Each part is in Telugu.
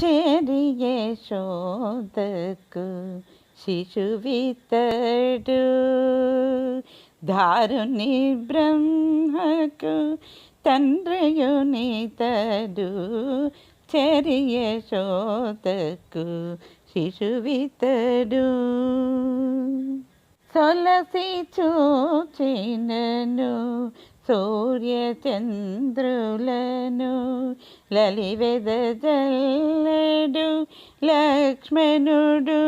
చెరియ శోధకు శిశువితడు దారుని బ్రహ్మకు తండ్రియునితడు చెరియ శోధకు శిశువితడు సొలసి చూచినను సూర్యచంద్రులే లలివెద జల్లడు లక్ష్మణుడు.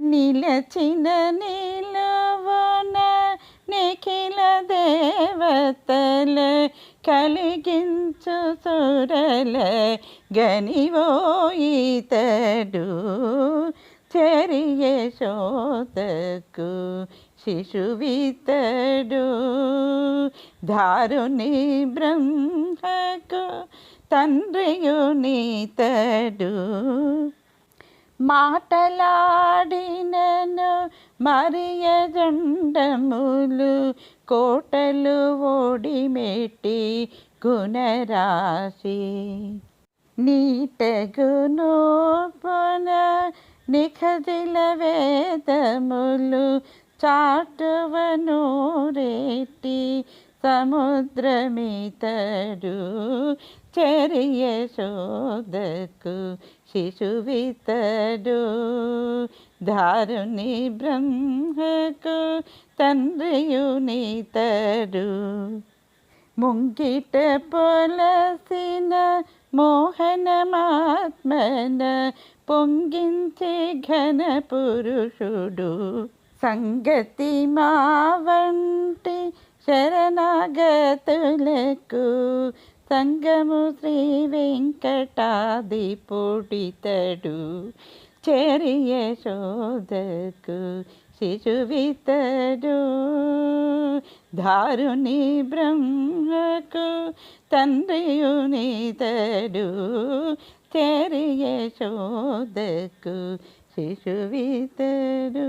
నిలచిన నిలవన నిఖిల దేవతల కలిగించు సురల గనివోయితడు చెరియ శోతకు శిశువితడు. దారుని బ్రహ్మకు తండ్రియునితడు మాటలాడినను మరియ జండములు కోటలు ఓడిమెట్టి గుణరాశి. నీటగును పున నిఖజిల వేదములు చాటువను రేటి సముద్రమితడు చెరియ శోధకు శిశువితడు. దారుని బ్రహ్మకు తండ్రియునితడు ముంగిట పొలసిన మోహనమాత్మన పొంగించే ఘన పురుషుడు సంగతి మా వంటి శరణాగతులకు సంగము శ్రీ వెంకటాది పొడితడు చెరియ శోధకు శిశువితడు దారుని బ్రహ్మకు తండ్రియునితడు చెరియ శోధకు శిశువితడు